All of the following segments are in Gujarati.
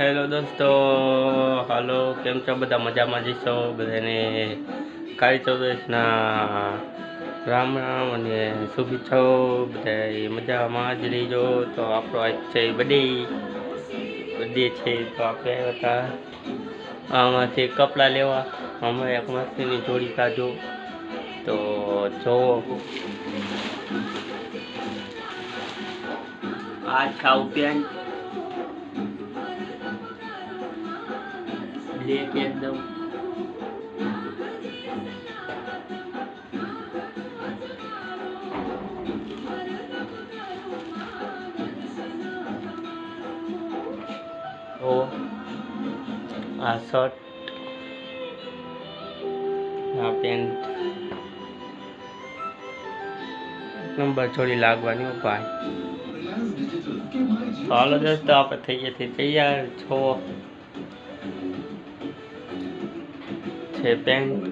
હેલો દોસ્તો, હાલો, કેમ છો? બધા મજામાં જઈશો બધાને કાળી ચૌદશના રામ રામ અને શુભેચ્છાઓ. બધા મજામાં જ રહીજો. તો આપણો આજ છે બડે બડે છે તો આપણે આવ્યા હતા. આમાંથી કપડાં લેવા. અમે એક મસ્તીની જોડી કાઢો. તો જોવો. આ છાવ પેન્ટ. બ્લેક એકદમ. ઓ આ શર્ટ આ પેન્ટ. નંબર છોડી લાગવાની ભાઈ. તો હાલો દોસ્તો આપણે થઈ ગયા તૈયાર છો. છે પેન્ટ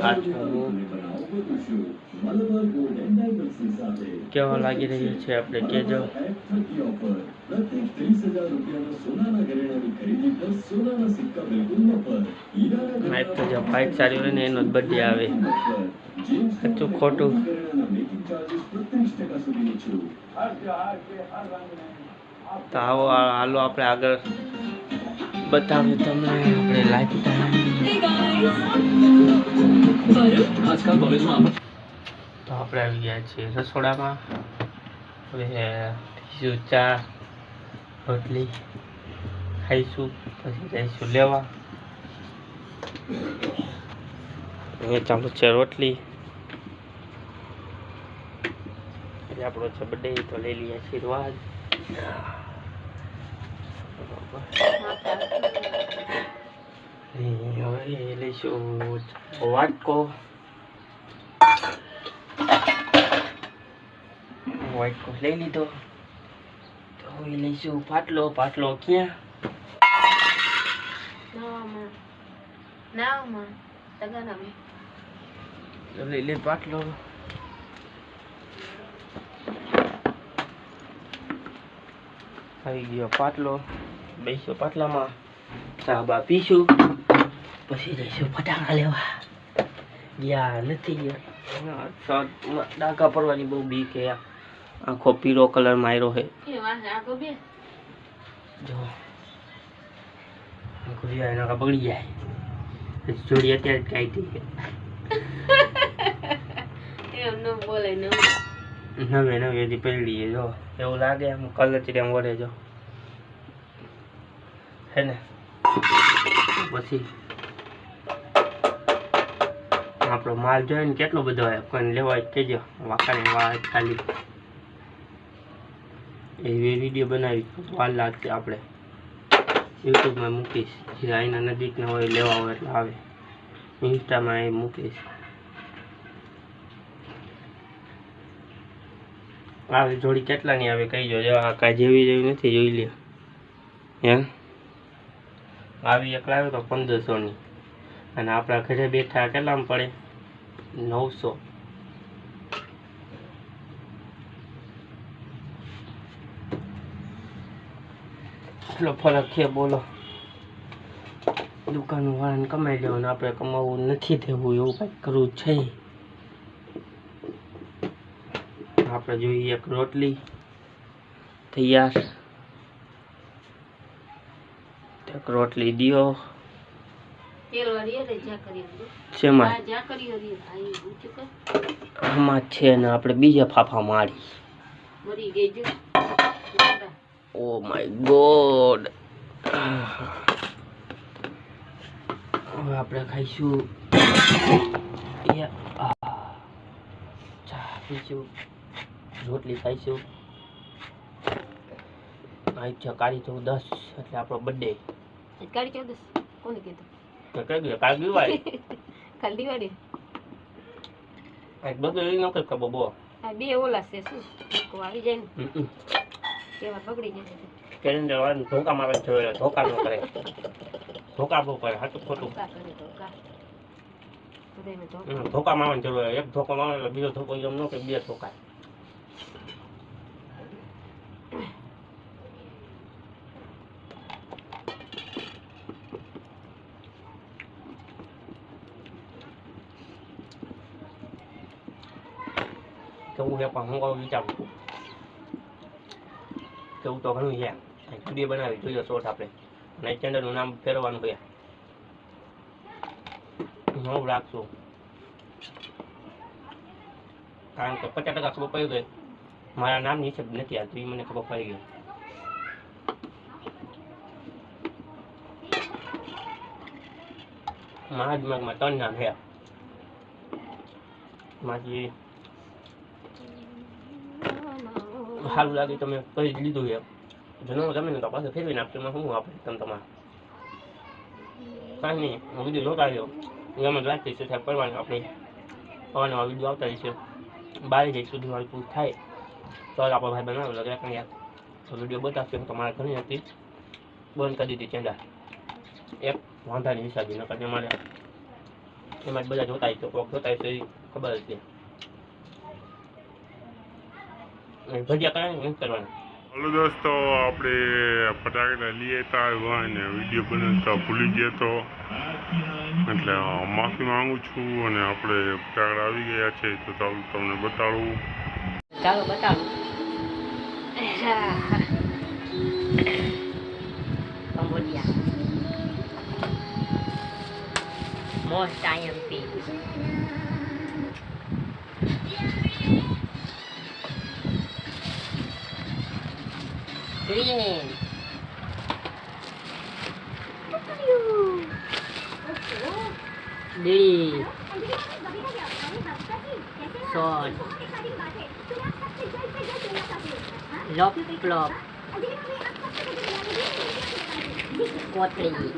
આ કેવા લાગી રહ્યું છે આપણે કેજો માઇક તો જો બાઇક સારી હોય ને એનો જ બર્થડે આવે. સાચું, ખોટું. તો આવો હાલો આપણે આગળ. બતાવ્યું તમને આપણે લાઈફ ટાઈમ તો આપણે આવી ગયા છીએ રસોડામાં. હવે પીશું ચા રોટલી ખાઈશું પછી જઈશું લેવા. હવે ચાલુ છે રોટલી. આપણો છે બર્થડે તો લઈ લઈએ આશીર્વાદ. અને હવે લઈશું વાટકો વાટકો લઈ લીધો તો હવે લઈશું પાટલો પાટલો ક્યાં નાવામાં નાવામાં તગારામાં તો લઈ લે પાટલો આવી ગયો પાટલો બેસો પાટલામાં ચા બા પીશું પછી જઈશું ફટાકડા લેવા ગયા નથી ગયા ડાઘા પડવાની બહુ બીક છે આખો પીળો કલર માર્યો બે જો ગુડિયા એના બગડી જાય જોડી અત્યારે કાઈ થઈ છે એમ ન બોલે નવે નવે છે જો એવું લાગે આમ કલર ચીડિયા વળે જો હે ને? પછી આપણો માલ જોઈએ ને કેટલો બધો હોય, કોઈને લેવા કહેજો. વાંકાને વાત ખાલી. એવી વીડિયો બનાવી. વાર લાગશે આપણે. યુટ્યુબમાં મૂકીશ. જે અહીંના નજીકના હોય લેવા હોય એટલે આવે. ઇન્સ્ટામાં એ મૂકીશ. આવી જોડી કેટલાની આવે કહી જો આ કાંઈ જેવી જેવી નથી, જોઈ લે હે આવી એક લાવ્યો તો પંદરસોની અને આપણા ઘરે બેઠા કેટલામાં પડે? નવસો. એટલો ફરક છે, બોલો. દુકાન વાળાને કમાઈ લેવાનું આપણે કમાવું નથી દેવું, એવું કંઈક કરવું છે. આપણે જોઈએ એક રોટલી. તૈયાર. એક રોટલી દિયો. શેમાં? આમાં છે ને આપણે બીજા ફાફા મારી. મરી ગઈ જો. Oh my god. હવે આપણે ખાઈશું. આ. ચા પીશું. રોટલી ખાઈશું. આજ છે કાળી ચૌદસ એટલે આપણો બર્થડે કાળી ચૌદસ કોને કીધું કઈ ગયો કાલ દિવાળી કાલ દિવાળી આજ બધું એ નકર ખબર બહુ આ બે ઓલા છે શું કો આવી જાય ને. કેવા બગડી જાય કેલેન્ડર વાળાને ધોકા મારે જોયેલો ધોકા નો કરે ધોકા બહુ કરે હાચું ખોટું ધોકા કરે મારવાની જરૂર. એક ધોકો મારે બીજો ધોકો એમ ન કે બે ધોકા જવું છે પણ હું કહું વિચારું જવું તો ઘણું છે વીડિયો બનાવી જોઈએ શોર્ટ આપણે અને ચેનલનું નામ ફેરવવાનું છે નવું રાખશું કારણ કે પચાસ ટકા ખબર પડી ગઈ મારા નામની હિસાબ નથી આવતું એ મને ખબર પડી ગઈ મારા દિમાગમાં ત્રણ નામ છે માજી સારું લાગે તમે કહી જ લીધું જૂનું ગમે ને તો પાછું ફેરવી નાખશું એમાં શું આપણે તમે તમારે? કાંઈ નહીં, હું વીડિયો જોતા રહ્યો ગમે જ વાંચી છે સાહેબ કરવાની આપણે અવારનવાર વીડિયો આવતા રહીશું. બાર જાય સુધી મારું પૂરું થાય. તો જ આપણો ભાઈ બનાવ્યો લગ્યા કંઈ યાર વીડિયો બતાવશે, હું તમારા ઘણી હતી. બંધ કરી દીધી ચેંડા. એક વાંધાની હિસાબી નકર મારે એમાં જ બધા જોતા છે કોક જોતા છે એ ખબર જ છે અને ભજીયા કરવાની ને કરવાના. હલો દોસ્તો આપણે ફટાકડા લઈએ હતા અને વીડિયો બનાવતા ભૂલી ગયા તો. એટલે માફી માંગુ છું અને આપણે ફટાકડા આવી ગયા છે તો ચાલો તમને બતાડું ચાલો બતાવો. Cambodia most IMP ગ્રીન લીલી સોન લોપ પ્લોપ કોથળી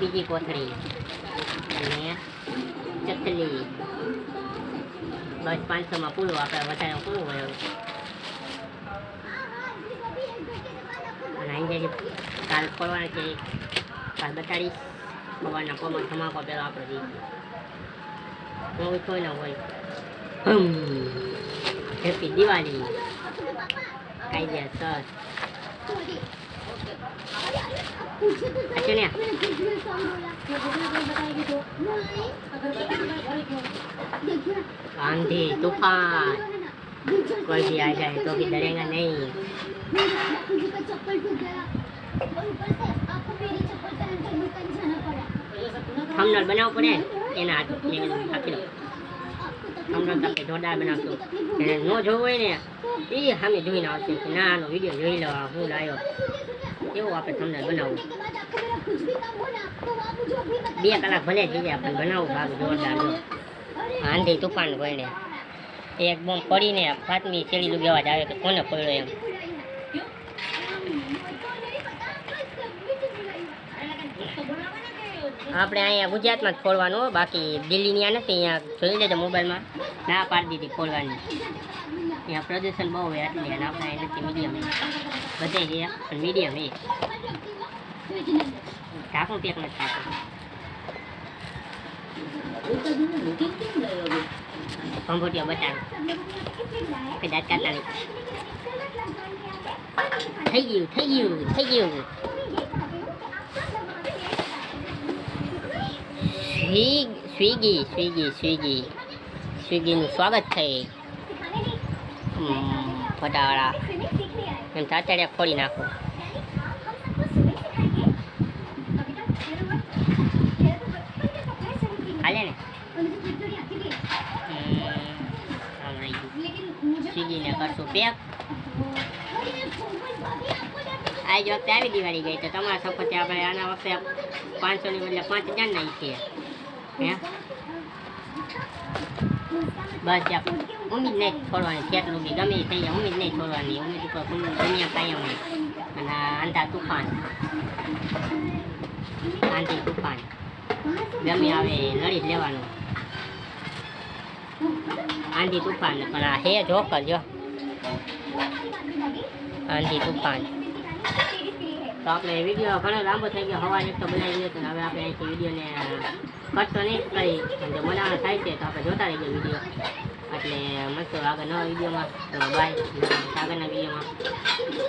બીજી કોથળી અને ચકલી બસ પાંચસોમાં પૂરું આપણે વધારે પૂરું હોય. અને અહીં કાલ ખોલવાના છે કાલ બતાડીશ ભગવાનના કોમાં ધમાકો પેલો આપણે દઈશું હું કોઈ ના હોય હેપી દિવાળી કાયદેસર અચન્યા आंधी तूफान कोई भी आ जाए तो भी डरेगा नहीं થંબનેલ બનાવવું પડે એના હાથ મેં કીધું આપી દો થંબનેલ તો આપણે જોરદાર બનાવશું એને ન જોવું હોય ને એ સામે જોઈને આવશે કે ના આનો વિડીયો જોઈ લો આ હું લાવ્યો એવું આપણે તમને બનાવવું બે કલાક ભલે થઈ જાય બનાવું બનાવવું ભાગ જોરદાર જો. આંધી તુફાન કોઈને એક બોમ્બ પડીને ફાતમી ચેડી લુગી અવાજ આવે કે કોને પડ્યો એમ? આપણે અહીંયા ગુજરાતમાં જ ખોલવાનું બાકી દિલ્હીની આ નથી અહીંયા જોઈ લેજો મોબાઈલમાં. ના પાડી દીધી ખોલવાની. અહીંયા પ્રદૂષણ બહુ હોય એટલે અને આપણે અહીં નથી, મીડિયમ બધે છે પણ મીડિયમ એ. ઢાંકું પેક નથી ઢાંકું કંભોટિયા બતાવે કે દાંત થઈ ગયું થઈ ગયું થઈ ગયું. સ્વી સ્વિગી સ્વિગી સ્વિગી, સ્વિગીનું સ્વાગત છે. ફટાવાળા. એમ ચાચાડિયા ખોલી નાખો. હાલે ને? સ્વિગીને કરશું પેક. આ જ વખતે આવી દિવાળી ગઈ તો તમારા સપોતે આપણે આના વખતે પાંચસોની બદલે પાંચ હજાર ના છીએ હે બસ ત્યાં ઉમ્મીદ નહીં છોડવાની. કેટલું બી ગમે થઈ જાય ઉમ્મીદ નહીં છોડવાની. ઉમીદ ઉપર દુનિયા કાયમ નહીં અને આંધા તુફાન. આંધી તુફાન. ગમે આવે લડી જ લેવાનું. આંધી તુફાન, પણ આ હે જોકર જો. આંધી તુફાન. તો આપણે વીડિયો ઘણો લાંબો થઈ ગયો હવા એક તો બનાવી હતો હવે આપણે અહીંથી વિડીયોને તો નહીં કરી જો બનાવવાનો થાય છે, તો આપણે જોતા રહીએ વીડિયો એટલે મળશું આગળ નવા વિડીયોમાં તો બાય આગળના વિડીયોમાં